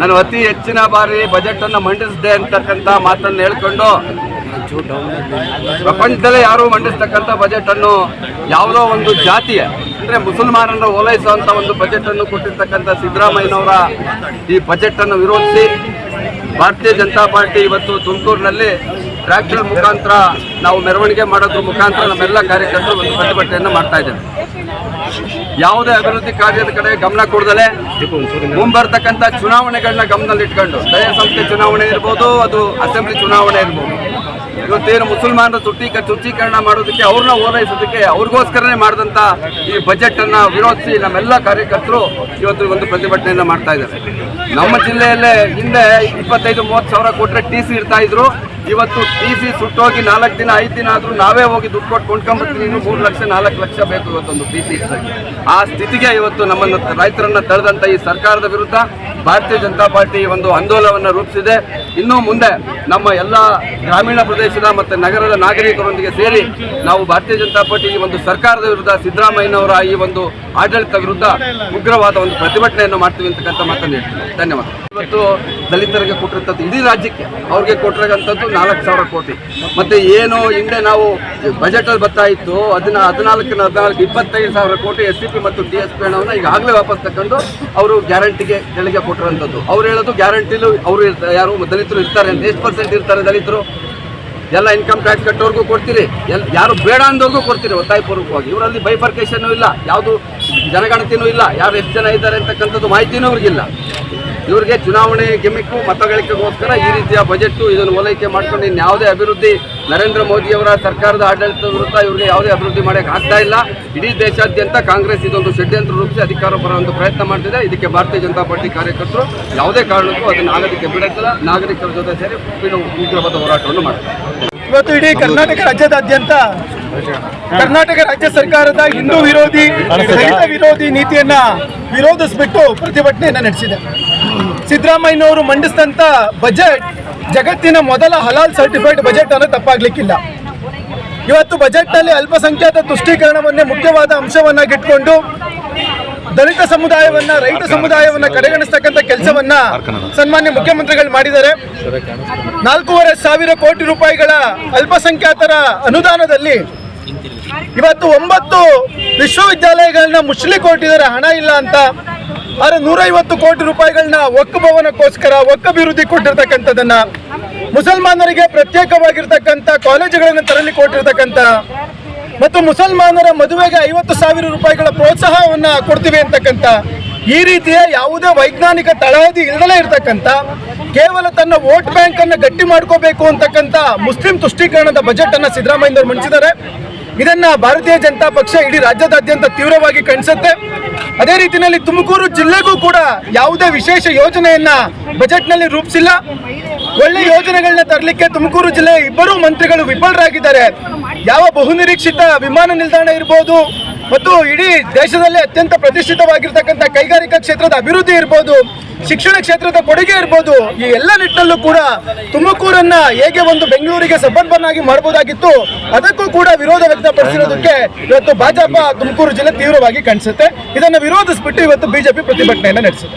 ನಾನು ಅತಿ ಹೆಚ್ಚಿನ ಬಾರಿ ಬಜೆಟ್ ಅನ್ನು ಮಂಡಿಸಿದೆ ಅಂತಕ್ಕಂಥ ಮಾತನ್ನು ಹೇಳ್ಕೊಂಡು ಪ್ರಪಂಚದಲ್ಲೇ ಯಾರು ಮಂಡಿಸ್ತಕ್ಕಂಥ ಬಜೆಟ್ ಅನ್ನು ಯಾವುದೋ ಒಂದು ಜಾತಿಯ ಅಂದ್ರೆ ಮುಸಲ್ಮಾನರನ್ನು ಓಲೈಸುವಂತ ಒಂದು ಬಜೆಟ್ ಅನ್ನು ಕೊಟ್ಟಿರ್ತಕ್ಕಂಥ ಸಿದ್ದರಾಮಯ್ಯನವರ ಈ ಬಜೆಟ್ ಅನ್ನು ವಿರೋಧಿಸಿ ಭಾರತೀಯ ಜನತಾ ಪಾರ್ಟಿ ಇವತ್ತು ತುಮಕೂರಿನಲ್ಲಿ ಟ್ರ್ಯಾಕ್ಟರ್ ಮುಖಾಂತರ ನಾವು ಮೆರವಣಿಗೆ ಮಾಡೋದ್ರ ಮುಖಾಂತರ ನಮ್ಮೆಲ್ಲ ಕಾರ್ಯಕರ್ತರು ಒಂದು ಪ್ರತಿಭಟನೆಯನ್ನು ಮಾಡ್ತಾ ಇದ್ದೇವೆ ಯಾವುದೇ ಅಭಿವೃದ್ಧಿ ಕಾರ್ಯದ ಕಡೆ ಗಮನ ಕೊಡದಲೆ ಮುಂಬರ್ತಕ್ಕಂಥ ಚುನಾವಣೆಗಳನ್ನ ಗಮನದಲ್ಲಿಟ್ಕೊಂಡು ಸ್ಥಳೀಯ ಸಂಸ್ಥೆ ಚುನಾವಣೆ ಇರ್ಬೋದು, ಅದು ಅಸೆಂಬ್ಲಿ ಚುನಾವಣೆ ಇರ್ಬೋದು. ಇವತ್ತೇನು ಮುಸಲ್ಮಾನರ ತುಟ್ಟೀಕ ತುಟ್ಟೀಕರಣ ಮಾಡೋದಕ್ಕೆ ಅವ್ರನ್ನ ಓಲೈಸೋದಕ್ಕೆ ಅವ್ರಿಗೋಸ್ಕರನೇ ಮಾಡಿದಂಥ ಈ ಬಜೆಟ್ ಅನ್ನ ವಿರೋಧಿಸಿ ನಮ್ಮೆಲ್ಲ ಕಾರ್ಯಕರ್ತರು ಇವತ್ತು ಒಂದು ಪ್ರತಿಭಟನೆಯನ್ನು ಮಾಡ್ತಾ ಇದ್ದಾರೆ. ನಮ್ಮ ಜಿಲ್ಲೆಯಲ್ಲೇ ಹಿಂದೆ ಇಪ್ಪತ್ತೈದು, ಮೂವತ್ತು ಸಾವಿರ ಕೊಟ್ಟರೆ ಟಿ ಸಿ ಇಡ್ತಾ ಇದ್ರು. ಇವತ್ತು ಟಿ ಸಿ ಸುಟ್ಟೋಗಿ ನಾಲ್ಕು ದಿನ, ಐದು ದಿನ ಆದ್ರೂ ನಾವೇ ಹೋಗಿ ದುಡ್ಡು ಕೊಟ್ಟು ಕೊಂಡ್ಕೊಂಡ್ಬರ್ತೀನಿ ಇನ್ನು ಮೂರು ಲಕ್ಷ, ನಾಲ್ಕು ಲಕ್ಷ ಬೇಕು ಇವತ್ತೊಂದು ಟಿ ಸಿ ಆ ಸ್ಥಿತಿಗೆ ಇವತ್ತು ನಮ್ಮನ್ನು ರೈತರನ್ನ ತಳೆದಂಥ ಈ ಸರ್ಕಾರದ ವಿರುದ್ಧ ಭಾರತೀಯ ಜನತಾ ಪಾರ್ಟಿ ಒಂದು ಆಂದೋಲನವನ್ನು ರೂಪಿಸಿದೆ. ಇನ್ನು ಮುಂದೆ ನಮ್ಮ ಎಲ್ಲ ಗ್ರಾಮೀಣ ಪ್ರದೇಶದ ಮತ್ತು ನಗರದ ನಾಗರಿಕರೊಂದಿಗೆ ಸೇರಿ ನಾವು ಭಾರತೀಯ ಜನತಾ ಪಾರ್ಟಿ ಈ ಒಂದು ಸರ್ಕಾರದ ವಿರುದ್ಧ ಸಿದ್ದರಾಮಯ್ಯನವರ ಈ ಒಂದು ಆಡಳಿತ ವಿರುದ್ಧ ಉಗ್ರವಾದ ಒಂದು ಪ್ರತಿಭಟನೆಯನ್ನು ಮಾಡ್ತೀವಿ ಅಂತಕ್ಕಂಥ ಮಾತನ್ನು ಹೇಳ್ತೀನಿ. ಧನ್ಯವಾದ. ಇವತ್ತು ದಲಿತರಿಗೆ ಕೊಟ್ಟಿರ್ತದ್ದು ಇಡೀ ರಾಜ್ಯಕ್ಕೆ ಅವ್ರಿಗೆ ಕೊಟ್ಟಿರೋಂಥದ್ದು ನಾಲ್ಕು ಸಾವಿರ ಕೋಟಿ. ಮತ್ತು ಏನು ಹಿಂದೆ ನಾವು ಬಜೆಟಲ್ಲಿ ಬರ್ತಾ ಇತ್ತು, ಅದನ್ನ ಹದಿನಾಲ್ಕಿನ ಹದಿನಾಲ್ಕು, ಇಪ್ಪತ್ತೈದು ಸಾವಿರ ಕೋಟಿ ಎಸ್ ಸಿ ಪಿ ಮತ್ತು ಟಿ ಎಸ್ ಪಿ ಹಣವನ್ನು ಈಗಾಗಲೇ ವಾಪಸ್ ತಗೊಂಡು ಅವರು ಗ್ಯಾರಂಟಿಗೆ ಗಳಿಗೆ ಕೊಟ್ಟಿರೋಂಥದ್ದು ಅವ್ರು ಹೇಳೋದು ಗ್ಯಾರಂಟಿಲು ಅವರು ಯಾರು ದಲಿತರು ಇರ್ತಾರೆ ಅಂತ, ಎಷ್ಟು ಪರ್ಸೆಂಟ್ ಇರ್ತಾರೆ ದಲಿತರು? ಎಲ್ಲ ಇನ್ಕಮ್ ಟ್ಯಾಕ್ಸ್ ಕಟ್ಟೋರ್ಗೂ ಕೊಡ್ತೀರಿ, ಎಲ್, ಯಾರು ಬೇಡ ಅಂದವ್ರಿಗೂ ಕೊಡ್ತೀರಿ ಒತ್ತಾಯಪೂರ್ವಕವಾಗಿ. ಇವರಲ್ಲಿ ಬೈಫರ್ಕೇಶನ್ ಇಲ್ಲ, ಯಾವುದು ಜನಗಣತಿನೂ ಇಲ್ಲ, ಯಾರು ಎಷ್ಟು ಜನ ಇದ್ದಾರೆ ಅಂತಕ್ಕಂಥದ್ದು ಮಾಹಿತಿನೂ ಅವ್ರಿಗಿಲ್ಲ. ಇವ್ರಿಗೆ ಚುನಾವಣೆ ಗಿಮಿಕ್ಕು ಮತಗಳಿಕೆಗೋಸ್ಕರ ಈ ರೀತಿಯ ಬಜೆಟ್ ಇದನ್ನು ಓಲೈಕೆ ಮಾಡ್ಕೊಂಡು ಇನ್ನು ಯಾವುದೇ ಅಭಿವೃದ್ಧಿ ನರೇಂದ್ರ ಮೋದಿಯವರ ಸರ್ಕಾರದ ಆಡಳಿತದ ವಿರುದ್ಧ ಇವ್ರಿಗೆ ಯಾವುದೇ ಅಭಿವೃದ್ಧಿ ಮಾಡಕ್ಕೆ ಆಗ್ತಾ ಇಲ್ಲ. ಇಡೀ ದೇಶಾದ್ಯಂತ ಕಾಂಗ್ರೆಸ್ ಇದೊಂದು ಷಡ್ಯಂತ್ರ ರೂಪಿಸಿ ಅಧಿಕಾರ ಬರೋ ಒಂದು ಪ್ರಯತ್ನ ಮಾಡ್ತಿದೆ. ಇದಕ್ಕೆ ಭಾರತೀಯ ಜನತಾ ಪಾರ್ಟಿ ಕಾರ್ಯಕರ್ತರು ಯಾವುದೇ ಕಾರಣಕ್ಕೂ ಅದನ್ನು ಆಗೋದಕ್ಕೆ ಬಿಡುತ್ತಿಲ್ಲ ನಾಗರಿಕರ ಜೊತೆ ಸೇರಿ ಉಗ್ರವಾದ ಹೋರಾಟವನ್ನು ಮಾಡ್ತಾರೆ. ಇವತ್ತು ಇಡೀ ಕರ್ನಾಟಕ ರಾಜ್ಯದಾದ್ಯಂತ ಕರ್ನಾಟಕ ರಾಜ್ಯ ಸರ್ಕಾರದ ಹಿಂದೂ ವಿರೋಧಿ, ದಲಿತ ವಿರೋಧಿ ನೀತಿಯನ್ನ ವಿರೋಧಿಸ್ಬಿಟ್ಟು ಪ್ರತಿಭಟನೆಯನ್ನ ನಡೆಸಿದೆ. ಸಿದ್ದರಾಮಯ್ಯನವರು ಮಂಡಿಸಿದಂತ ಬಜೆಟ್ ಜಗತ್ತಿನ ಮೊದಲ ಹಲಾಲ್ ಸರ್ಟಿಫೈಡ್ ಬಜೆಟ್ ಅನ್ನೋ ತಪ್ಪಾಗ್ಲಿಕ್ಕಿಲ್ಲ. ಇವತ್ತು ಬಜೆಟ್ನಲ್ಲಿ ಅಲ್ಪಸಂಖ್ಯಾತ ತುಷ್ಟೀಕರಣವನ್ನೇ ಮುಖ್ಯವಾದ ಅಂಶವನ್ನಾಗಿಟ್ಕೊಂಡು ದಲಿತ ಸಮುದಾಯವನ್ನ ರೈತ ಸಮುದಾಯವನ್ನ ಕಡೆಗಣಿಸ್ತಕ್ಕಂಥ ಕೆಲಸವನ್ನ ಸನ್ಮಾನ್ಯ ಮುಖ್ಯಮಂತ್ರಿಗಳು ಮಾಡಿದ್ದಾರೆ. ನಾಲ್ಕೂವರೆ ಸಾವಿರ ಕೋಟಿ ರೂಪಾಯಿಗಳ ಅಲ್ಪಸಂಖ್ಯಾತರ ಅನುದಾನದಲ್ಲಿ ಇವತ್ತು ಒಂಬತ್ತು ವಿಶ್ವವಿದ್ಯಾಲಯಗಳನ್ನ ಮುಚ್ಚಲಿಕ್ಕೆ ಹೊರಟಿದ್ದಾರೆ ಹಣ ಇಲ್ಲ ಅಂತ. ಆದ್ರೆ ನೂರೈವತ್ತು ಕೋಟಿ ರೂಪಾಯಿಗಳನ್ನ ಒಕ್ಕ ಭವನಕ್ಕೋಸ್ಕರ ಒಕ್ಕ ಅಭಿವೃದ್ಧಿ ಕೊಟ್ಟಿರ್ತಕ್ಕಂಥದ್ದನ್ನ ಮುಸಲ್ಮಾನರಿಗೆ ಪ್ರತ್ಯೇಕವಾಗಿರ್ತಕ್ಕಂಥ ಕಾಲೇಜುಗಳನ್ನು ತರಲಿ ಕೊಟ್ಟಿರ್ತಕ್ಕಂಥ ಮತ್ತು ಮುಸಲ್ಮಾನರ ಮದುವೆಗೆ ಐವತ್ತು ಸಾವಿರ ರೂಪಾಯಿಗಳ ಪ್ರೋತ್ಸಾಹವನ್ನ ಕೊಡ್ತೀವಿ ಅಂತಕ್ಕಂಥ ಈ ರೀತಿಯ ಯಾವುದೇ ವೈಜ್ಞಾನಿಕ ತಳಹದಿ ಇಲ್ಲದೇ ಇರತಕ್ಕಂಥ ಕೇವಲ ತನ್ನ ವೋಟ್ ಬ್ಯಾಂಕ್ ಅನ್ನ ಗಟ್ಟಿ ಮಾಡ್ಕೋಬೇಕು ಅಂತಕ್ಕಂಥ ಮುಸ್ಲಿಂ ತುಷ್ಟೀಕರಣದ ಬಜೆಟ್ ಅನ್ನ ಸಿದ್ದರಾಮಯ್ಯನವರು ಮಂಡಿಸಿದ್ದಾರೆ. ಇದನ್ನ ಭಾರತೀಯ ಜನತಾ ಪಕ್ಷ ಇಡೀ ರಾಜ್ಯದಾದ್ಯಂತ ತೀವ್ರವಾಗಿ ಕಣಿಸುತ್ತೆ ಅದೇ ರೀತಿಯಲ್ಲಿ ತುಮಕೂರು ಜಿಲ್ಲೆಗೂ ಕೂಡ ಯಾವುದೇ ವಿಶೇಷ ಯೋಜನೆಯನ್ನ ಬಜೆಟ್ನಲ್ಲಿ ರೂಪಿಸಿಲ್ಲ. ಒಳ್ಳೆ ಯೋಜನೆಗಳನ್ನ ತರಲಿಕ್ಕೆ ತುಮಕೂರು ಜಿಲ್ಲೆ ಇಬ್ಬರು ಮಂತ್ರಿಗಳು ವಿಫಲರಾಗಿದ್ದಾರೆ. ಯಾವ ಬಹುನಿರೀಕ್ಷಿತ ವಿಮಾನ ನಿಲ್ದಾಣ ಇರ್ಬೋದು ಮತ್ತು ಇಡೀ ದೇಶದಲ್ಲಿ ಅತ್ಯಂತ ಪ್ರತಿಷ್ಠಿತವಾಗಿರ್ತಕ್ಕಂಥ ಕೈಗಾರಿಕಾ ಕ್ಷೇತ್ರದ ಅಭಿವೃದ್ಧಿ ಇರ್ಬೋದು, ಶಿಕ್ಷಣ ಕ್ಷೇತ್ರದ ಕೊಡುಗೆ ಇರ್ಬೋದು, ಈ ಎಲ್ಲ ನಿಟ್ಟಲ್ಲೂ ಕೂಡ ತುಮಕೂರನ್ನ ಹೇಗೆ ಒಂದು ಬೆಂಗಳೂರಿಗೆ ಸಬರ್ಬನ್ ಆಗಿ ಮಾಡಬಹುದಾಗಿತ್ತು ಅದಕ್ಕೂ ಕೂಡ ವಿರೋಧ ವ್ಯಕ್ತಪಡಿಸಿರೋದಕ್ಕೆ ಇವತ್ತು ಭಾಜಪ ತುಮಕೂರು ಜಿಲ್ಲೆ ತೀವ್ರವಾಗಿ ಕಾಣಿಸುತ್ತೆ. ಇದನ್ನು ವಿರೋಧಿಸ್ಬಿಟ್ಟು ಇವತ್ತು ಬಿಜೆಪಿ ಪ್ರತಿಭಟನೆಯನ್ನು ನಡೆಸಿದೆ